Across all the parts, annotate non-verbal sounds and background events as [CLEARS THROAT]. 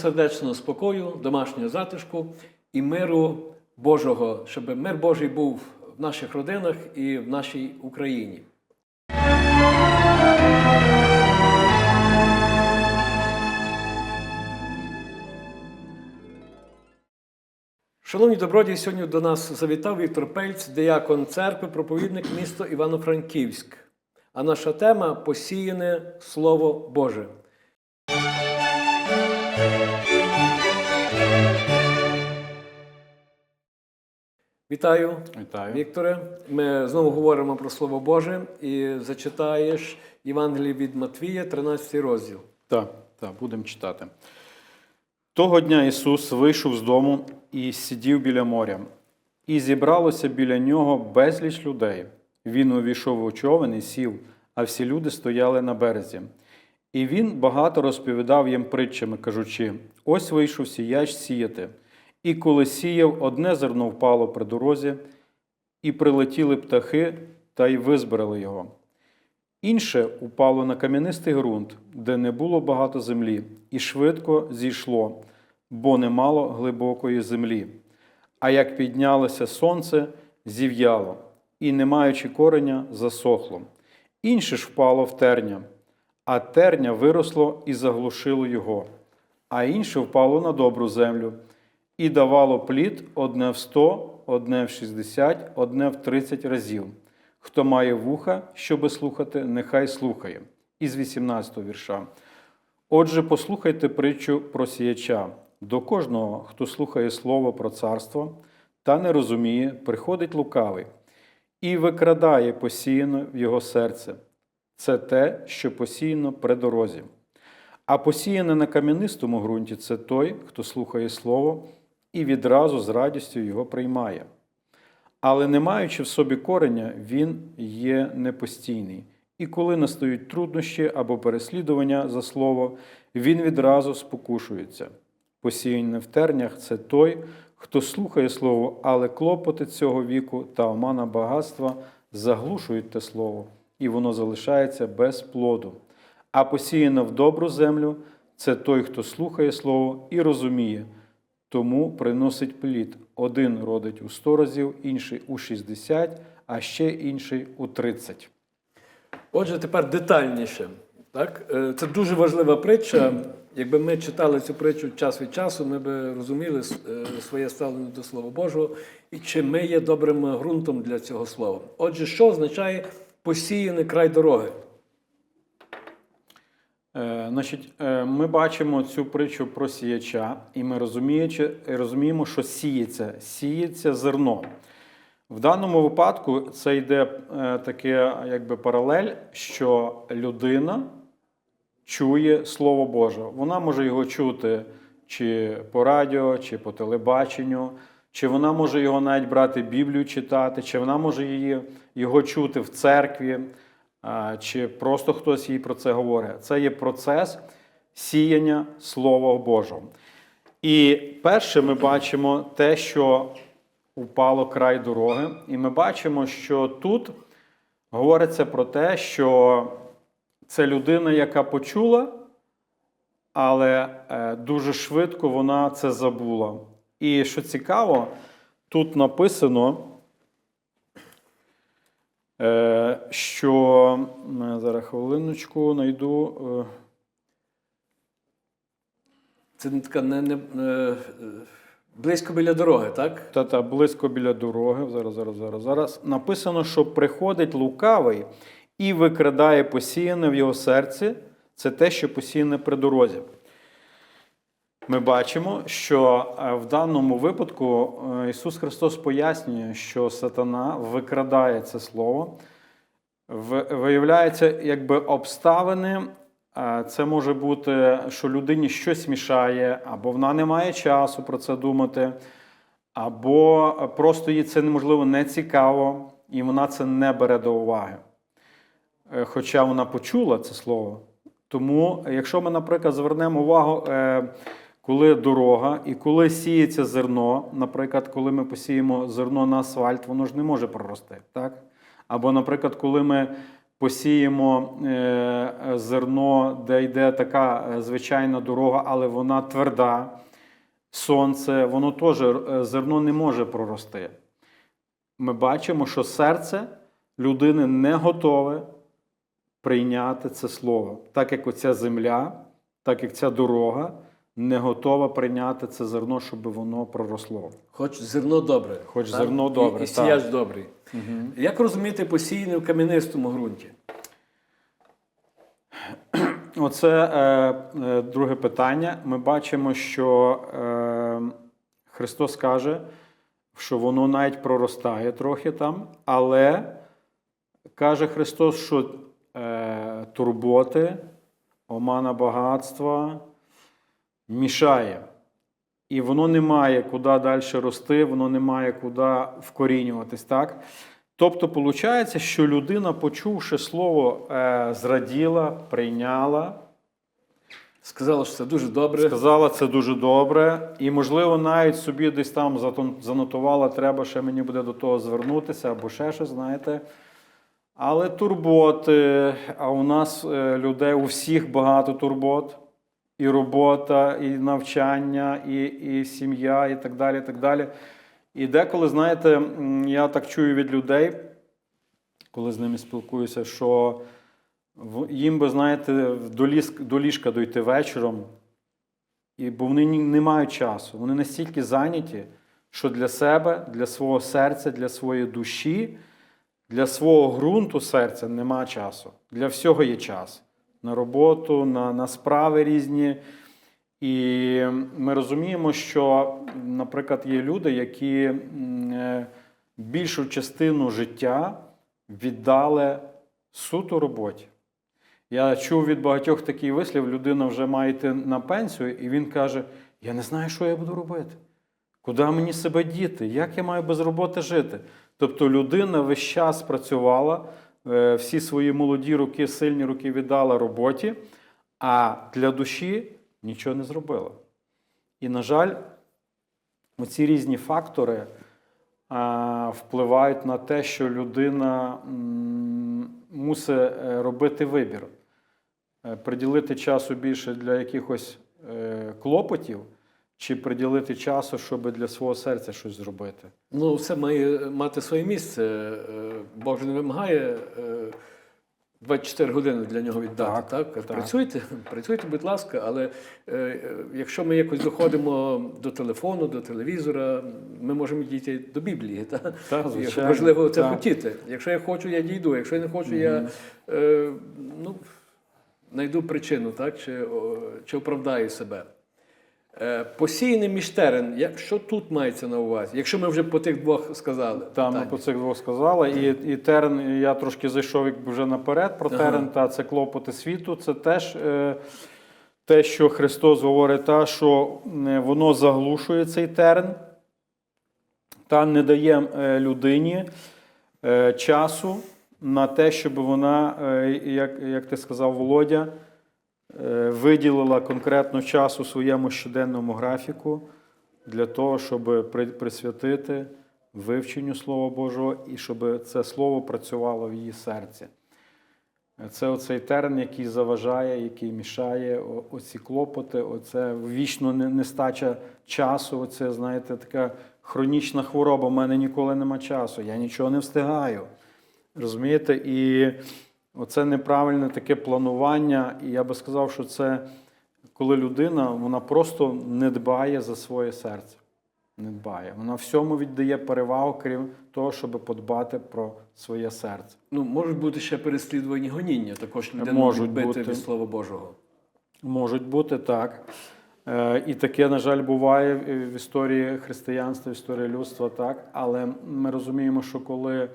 сердечного спокою, домашнього затишку і миру Божого, щоб мир Божий був в наших родинах і в нашій Україні. Шановні добродії, сьогодні до нас завітав Віктор Пельц, деякон церкви, проповідник міста Івано-Франківськ. А наша тема посіяне Слово Боже. Вітаю, Вітаю. Вікторе. Ми знову говоримо про Слово Боже і зачитаєш Євангеліє від Матвія, 13 розділ. Так, так, будемо читати. Того дня Ісус вийшов з дому і сидів біля моря, і зібралося біля нього безліч людей. Він увійшов у човен і сів, а всі люди стояли на березі. І він багато розповідав їм притчами, кажучи: ось вийшов сіяч сіяти. І коли сіяв, одне зерно впало при дорозі, і прилетіли птахи та й визбирали його. Інше упало на кам'янистий ґрунт, де не було багато землі, і швидко зійшло, бо не мало глибокої землі. А як піднялося сонце, зів'яло, і, не маючи кореня, засохло. Інше ж впало в терня, а терня виросло і заглушило його, а інше впало на добру землю, і давало плід одне в сто, одне в шістдесят, одне в тридцять разів. Хто має вуха, щоби слухати, нехай слухає. Із 18 вірша. Отже, послухайте притчу про сіяча. До кожного, хто слухає слово про царство та не розуміє, приходить лукавий і викрадає посіяно в його серце. Це те, що посіяно при дорозі. А посіяне на кам'янистому ґрунті це той, хто слухає слово і відразу з радістю його приймає. Але не маючи в собі кореня, він є непостійний. І коли настають труднощі або переслідування за слово, він відразу спокушується. Посіяння в тернях це той, хто слухає слово, але клопоти цього віку та омана багатства заглушують те слово, і воно залишається без плоду. А посіяна в добру землю це той, хто слухає слово і розуміє, тому приносить плід. Один родить у 100 разів, інший у 60, а ще інший у 30. Отже, тепер детальніше. Так? Е, Це дуже важлива притча. Якби ми читали цю притчу час від часу, ми б розуміли е, своє ставлення до Слова Божого і чи ми є добрим ґрунтом для цього слова. Отже, що означає посіяний край дороги? Е, Значить, е, ми бачимо цю притчу про сіяча, і ми розуміємо, що сіється, сіється зерно. В даному випадку це йде е, таке якби паралель, що людина чує Слово Боже. Вона може його чути чи по радіо, чи по телебаченню, чи вона може його навіть брати Біблію читати, чи вона може її, його чути в церкві, чи просто хтось їй про це говорить. Це є процес сіяння Слова Божого. І перше ми бачимо те, що упало край дороги, і ми бачимо, що тут говориться про те, що це людина, яка почула, але е, дуже швидко вона це забула. І що цікаво, тут написано, що е, зараз хвилиночку знайду. е, Це не така не, не, е, близько біля дороги, так? Та-та, близько біля дороги. Зараз, зараз, зараз, зараз. Написано, що приходить лукавий і викрадає посіяне в його серці. Це те, що посіяне при дорозі. Ми бачимо, що е, в даному випадку е, Ісус Христос пояснює, що сатана викрадає це слово. Виявляється, якби обставини. е, Це може бути, що людині щось мішає, або вона не має часу про це думати, або просто їй це неможливо не цікаво, і вона це не бере до уваги. Хоча вона почула це слово. Тому, якщо ми, наприклад, звернемо увагу, коли дорога і коли сіється зерно, наприклад, коли ми посіємо зерно на асфальт, воно ж не може прорости. Так? Або, наприклад, коли ми посіємо е, зерно, де йде така е, звичайна дорога, але вона тверда, сонце, воно теж е, зерно не може прорости. Ми бачимо, що серце людини не готове прийняти це слово, так як оця земля, так як ця дорога не готова прийняти це зерно, щоб воно проросло. Хоч зерно добре. Хоч так? зерно добре, І, і так. сіяч добрий. Як розуміти посіяне в кам'янистому ґрунті? [CLEARS THROAT] Оце е, е, друге питання. Ми бачимо, що е, Христос каже, що воно навіть проростає трохи там, але каже Христос, що е, турботи, омана багатства мішає. І воно не має куди далі рости, воно не має куди вкорінюватись. Так? Тобто, виходить, що людина, почувши слово, е, зраділа, прийняла, Сказала, що це дуже добре. сказала це дуже добре, і, можливо, навіть собі десь там занотувала, треба ще мені буде до того звернутися, або ще щось, знаєте. Але турботи, а у нас е, людей у всіх багато турбот. І робота, і навчання, і, і сім'я, і так далі. І так далі. І деколи, знаєте, я так чую від людей, коли з ними спілкуюся, що їм би, знаєте, до, ліс, до ліжка дойти вечором, і, бо вони не мають часу. Вони настільки зайняті, що для себе, для свого серця, для своєї душі, для свого ґрунту серця нема часу. Для всього є час. На роботу, на, на справи різні. І ми розуміємо, що, наприклад, є люди, які е, більшу частину життя віддали суто роботі. Я чув від багатьох такий вислів: людина вже має йти на пенсію, і він каже: Я не знаю, що я буду робити. Куди мені себе діти? Як я маю без роботи жити? Тобто людина весь час працювала, всі свої молоді роки, сильні роки віддала роботі, а для душі нічого не зробила. І, на жаль, оці різні фактори впливають на те, що людина мусить е, робити вибір, Е, приділити часу більше для якихось е, клопотів, чи приділити часу, щоб для свого серця щось зробити. Ну, все має мати своє місце. Е, Бог не вимагає е, 24 години для нього віддати. Так, Так, так. Працюйте, працюйте, будь ласка, але е, е, якщо ми якось доходимо до телефону, до телевізора, ми можемо дійти до Біблії. Так? Так, звичайно. важливо це Так. хотіти. Якщо я хочу, я дійду. Якщо я не хочу, я е, ну, знайду причину, так? Чи, чи оправдаю себе. Е, Посіяний між терен, що тут мається на увазі? Якщо ми вже по тих двох сказали. Там ми по цих двох сказали. І, і терен, я трошки зайшов вже наперед про Ага. терен, та це клопоти світу. Це теж е, те, що Христос говорить, та, що е, воно заглушує цей терен та не дає е, людині е, часу на те, щоб вона, е, як, як ти сказав, Володя, виділила конкретно час у своєму щоденному графіку для того, щоб присвятити вивченню Слова Божого і щоб це слово працювало в її серці. Це оцей терен, який заважає, який мішає, оці клопоти, оце вічно нестача часу, оце, знаєте, така хронічна хвороба. У мене ніколи нема часу, я нічого не встигаю. Розумієте? І оце неправильне таке планування. І я би сказав, що це коли людина вона просто не дбає за своє серце. Не дбає. Вона всьому віддає перевагу, крім того, щоб подбати про своє серце. Ну, можуть бути ще переслідувані гоніння, також людину Можуть відбити бути. від Слова Божого. Можуть бути так. Е, І таке, на жаль, буває в історії християнства, в історії людства, так. Але ми розуміємо, що коли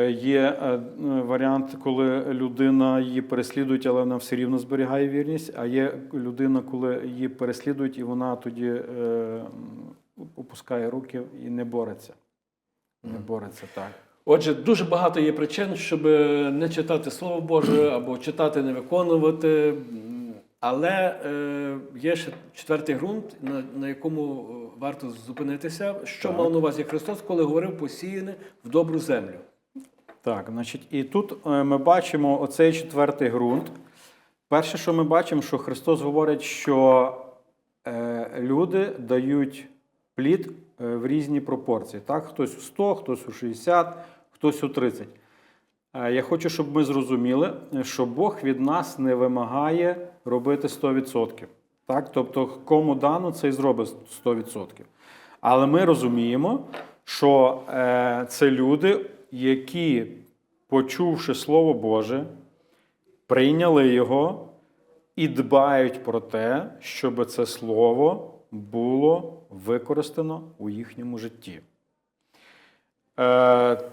є е, варіант, коли людина її переслідують, але вона все рівно зберігає вірність, а є людина, коли її переслідують, і вона тоді е, опускає руки і не бореться. Не бореться так. Отже, дуже багато є причин, щоб не читати Слово Боже або читати, не виконувати. Але е, є ще четвертий ґрунт, на, якому е, варто зупинитися. Що Так. мав на увазі Христос, коли говорив посіяне в добру землю? Так, значить, і тут е, ми бачимо оцей четвертий ґрунт. Перше, що ми бачимо, що Христос говорить, що е, люди дають плід е, в різні пропорції. Так? Хтось у 100, хтось у 60, хтось у 30. Е, я хочу, щоб ми зрозуміли, що Бог від нас не вимагає робити 100%. Так? Тобто, кому дано, цей зробить 100%. Але ми розуміємо, що це люди, які, почувши Слово Боже, прийняли його і дбають про те, щоб це слово було використано у їхньому житті. Е,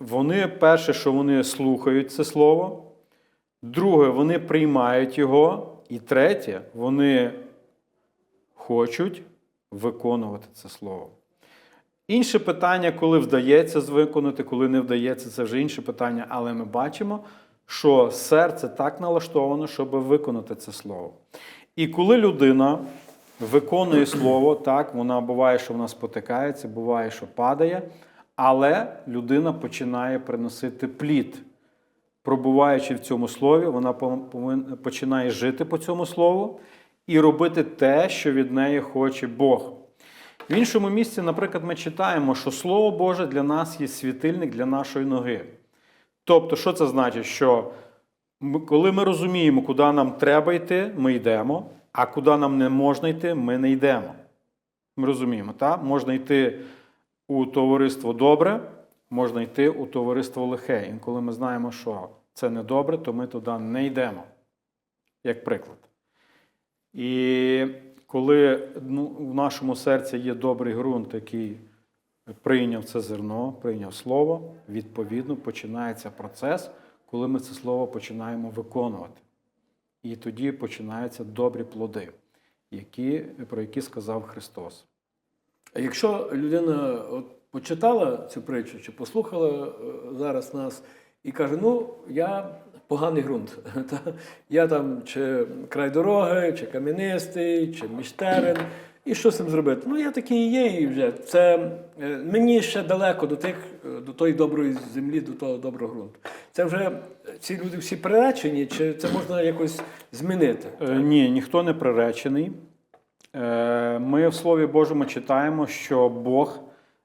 вони перше, що вони слухають це слово, друге, вони приймають його, і третє, вони хочуть виконувати це слово. Інше питання, коли вдається виконати, коли не вдається, це вже інше питання, але ми бачимо, що серце так налаштовано, щоб виконати це слово. І коли людина виконує слово, так, вона буває, що вона спотикається, буває, що падає, але людина починає приносити плід. Пробуваючи в цьому слові, вона починає жити по цьому слову і робити те, що від неї хоче Бог. В іншому місці, наприклад, ми читаємо, що Слово Боже для нас є світильник для нашої ноги. Тобто, що це значить? Що ми- коли ми розуміємо, куди нам треба йти, ми йдемо, а куди нам не можна йти, ми не йдемо. Ми розуміємо, так? Можна йти у товариство добре, можна йти у товариство лихе. І коли ми знаємо, що це не добре, то ми туди не йдемо. Як приклад. І коли ну, в нашому серці є добрий ґрунт, який прийняв це зерно, прийняв слово, відповідно починається процес, коли ми це слово починаємо виконувати. І тоді починаються добрі плоди, які, про які сказав Христос. А якщо людина от, почитала цю притчу чи послухала е, зараз нас і каже: ну, я поганий ґрунт. [LAUGHS] Я там чи край дороги, чи кам'янистий, чи міжтерен. І що з цим зробити? Ну, я такий є, і вже це е, мені ще далеко до тих, е, до тої доброї землі, до того доброго ґрунту. Це вже е, ці люди всі приречені, чи це можна якось змінити? Е, Ні, ніхто не приречений. Е, Ми в Слові Божому читаємо, що Бог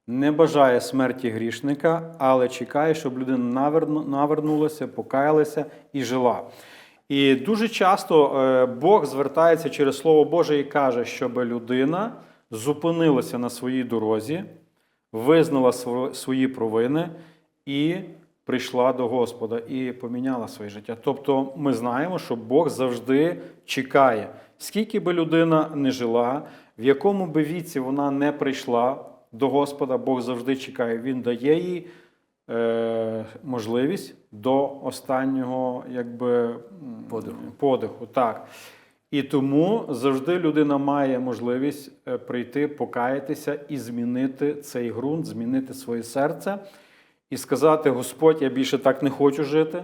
не бажає смерті грішника, але чекає, щоб людина навернулася, покаялася і жила. І дуже часто е, Бог звертається через Слово Боже і каже, щоб людина зупинилася на своїй дорозі, визнала свої провини і прийшла до Господа і поміняла своє життя. Тобто ми знаємо, що Бог завжди чекає, скільки би людина не жила, в якому би віці вона не прийшла до Господа, Бог завжди чекає. Він дає їй е, можливість до останнього якби, Подиху. подиху. Так. І тому завжди людина має можливість е, прийти, покаятися і змінити цей ґрунт, змінити своє серце і сказати: Господь, я більше так не хочу жити,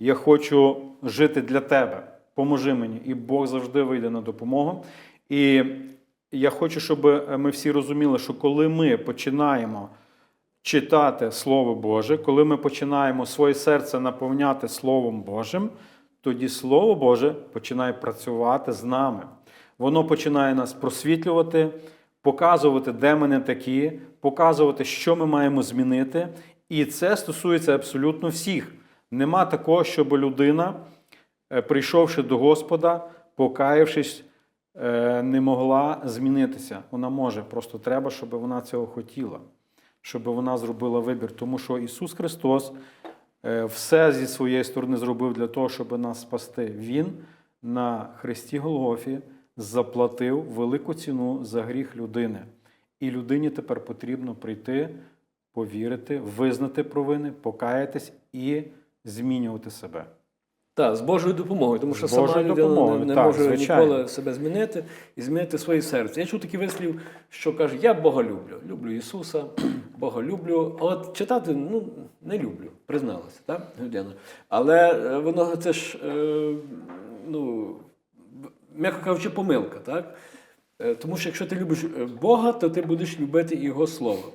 я хочу жити для тебе. Поможи мені. І Бог завжди вийде на допомогу. І я хочу, щоб ми всі розуміли, що коли ми починаємо читати Слово Боже, коли ми починаємо своє серце наповняти Словом Божим, тоді Слово Боже починає працювати з нами. Воно починає нас просвітлювати, показувати, де ми не такі, показувати, що ми маємо змінити. І це стосується абсолютно всіх. Нема такого, щоб людина, е, прийшовши до Господа, покаявшись, е, не могла змінитися. Вона може, просто треба, щоб вона цього хотіла, щоб вона зробила вибір. Тому що Ісус Христос е, все зі своєї сторони зробив для того, щоб нас спасти. Він на Христі Голгофі заплатив велику ціну за гріх людини. І людині тепер потрібно прийти, повірити, визнати провини, покаятись і змінювати себе. Так, з Божою допомогою, тому що сама людина не, не так, може звичайно. ніколи себе змінити і змінити своє серце. Я чув такий вислів, що каже: Я Бога люблю, люблю Ісуса, [CLEARS THROAT] Бога люблю. А от читати ну, не люблю, призналася, так, людина. Але е, воно це ж, е, ну, м'яко кажучи, помилка, так? Е, Тому що якщо ти любиш е, Бога, то ти будеш любити і Його Слово.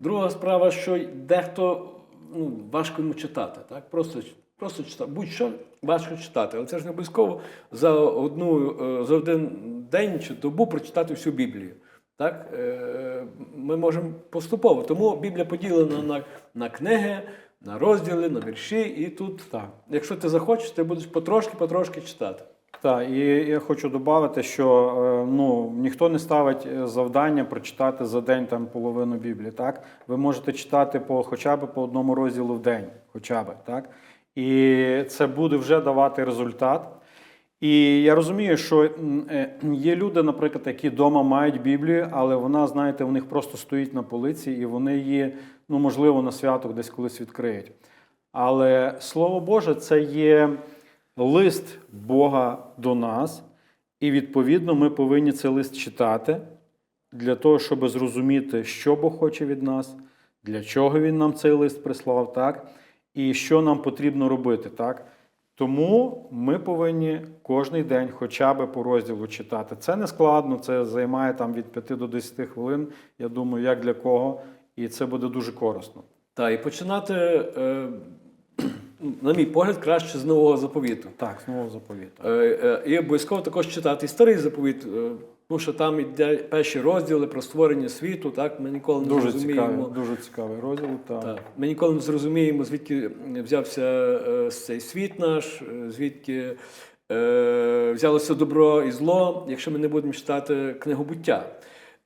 Друга справа, що дехто ну, важко йому читати. Так? Просто, просто читати. Будь-що важко читати. Але це ж не обов'язково за, одну, е, за один день чи добу прочитати всю Біблію. Так? Е, Ми можемо поступово. Тому Біблія поділена на, на книги, на розділи, на вірші, і тут, Так. якщо ти захочеш, ти будеш потрошки-потрошки читати. Так, і я хочу додати, що е, ну, ніхто не ставить е, завдання прочитати за день там половину Біблії. Так? Ви можете читати по, хоча б по одному розділу в день, хоча б, так? І це буде вже давати результат. І я розумію, що е, є люди, наприклад, які вдома мають Біблію, але вона, знаєте, у них просто стоїть на полиці, і вони її, ну, можливо, на святок десь колись відкриють. Але Слово Боже це є лист Бога до нас, і відповідно ми повинні цей лист читати для того, щоб зрозуміти, що Бог хоче від нас, для чого Він нам цей лист прислав, так? і що нам потрібно робити. так? Тому ми повинні кожен день хоча б по розділу читати. Це не складно, це займає там від 5 до 10 хвилин. Я думаю, як для кого, і це буде дуже корисно. Так, і починати, е, на мій погляд, краще з нового заповіту. Так, знову заповіт. Е, е, І обов'язково також читати і старий заповіт, е, тому що там йде перші розділи про створення світу. Так, ми ніколи не Дуже зрозуміємо. цікавий, дуже цікавий розділ. Так. Так. Ми ніколи не зрозуміємо, звідки взявся е, цей світ наш, е, звідки е, взялося добро і зло, якщо ми не будемо читати книгу буття.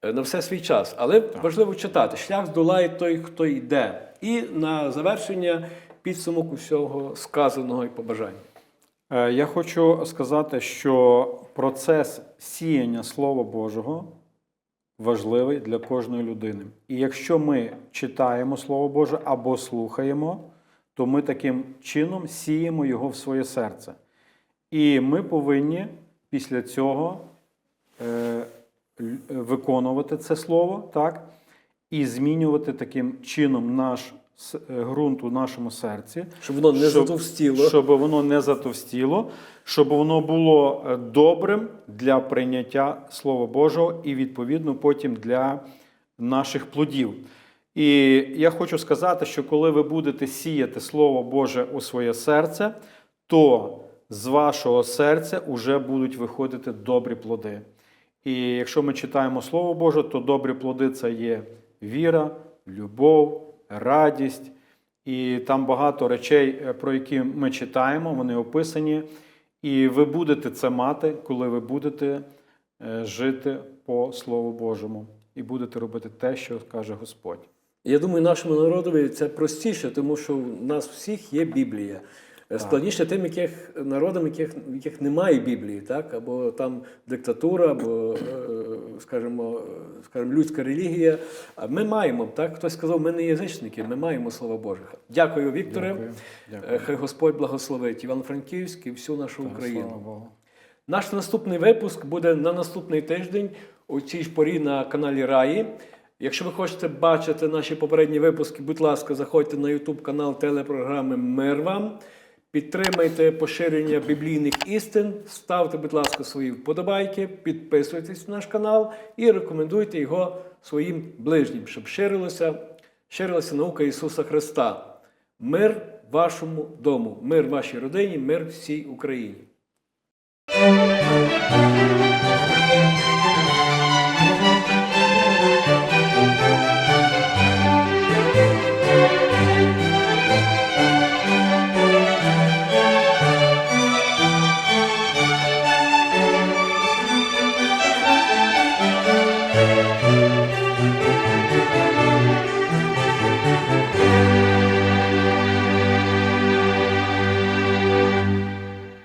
Е, На все свій час. Але важливо читати. Шлях здолає той, хто йде. І на завершення підсумок усього сказаного і побажання. Е, Я хочу сказати, що процес сіяння Слова Божого важливий для кожної людини. І якщо ми читаємо Слово Боже або слухаємо, то ми таким чином сіємо його в своє серце. І ми повинні після цього е, виконувати це слово, так? І змінювати таким чином наш ґрунт у нашому серці, Щоб воно не Щоб- затовстіло. щоб воно не затовстіло, щоб воно було е, добрим для прийняття Слова Божого і відповідно потім для наших плодів. І я хочу сказати, що коли ви будете сіяти Слово Боже у своє серце, то з вашого серця вже будуть виходити добрі плоди. І якщо ми читаємо Слово Боже, то добрі плоди це є віра, любов, радість. І там багато речей, е, про які ми читаємо, вони описані. І ви будете це мати, коли ви будете е, жити по Слову Божому і будете робити те, що каже Господь. Я думаю, нашому народові це простіше, тому що в нас всіх є Біблія. Е, Складніше тим, яких народам, яких, яких немає Біблії, так? або там диктатура, або, скажімо, е, скажімо, людська релігія. Ми маємо, так? Хтось сказав, ми не язичники, ми маємо Слово Боже. Дякую, Вікторе. Дякую. Дякую. Е, Хай Господь благословить Івано-Франківськ і всю нашу Так, Україну. Слава Богу. Наш наступний випуск буде на наступний тиждень у цій ж порі на каналі Раї. Якщо ви хочете бачити наші попередні випуски, будь ласка, заходьте на YouTube канал телепрограми Мир вам. Підтримайте поширення біблійних істин, ставте, будь ласка, свої вподобайки, підписуйтесь на наш канал і рекомендуйте його своїм ближнім, щоб ширилося, ширилася наука Ісуса Христа. Мир вашому дому, мир вашій родині, мир всій Україні.